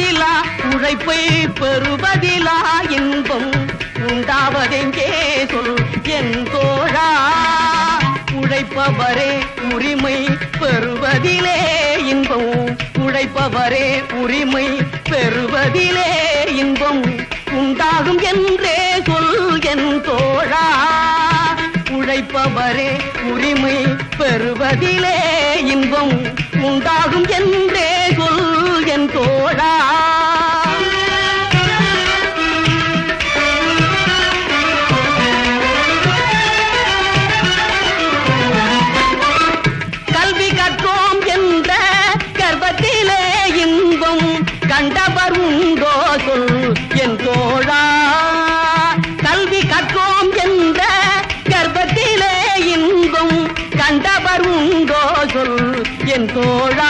பெறுவதிலா உழைப்பை பெறுவதிலா இன்பம். உண்டாவதெங்கே சொல் என் தோழா. உழைப்பவரே உரிமை பெறுவதிலே இன்பம். உழைப்பவரே உரிமை பெறுவதிலே இன்பம். உண்டாகும் என்றே சொல் என் தோழா. உழைப்பவரே உரிமை பெறுவதிலே இன்பம். உண்டாகும் என்றே கண்டவர் உண்டோ சொல் என் தோழா. கல்வி கற்றோம் என்ற கர்ப்பத்திலே இன்பம் கண்டவர் உண்டோ சொல் என் தோழா.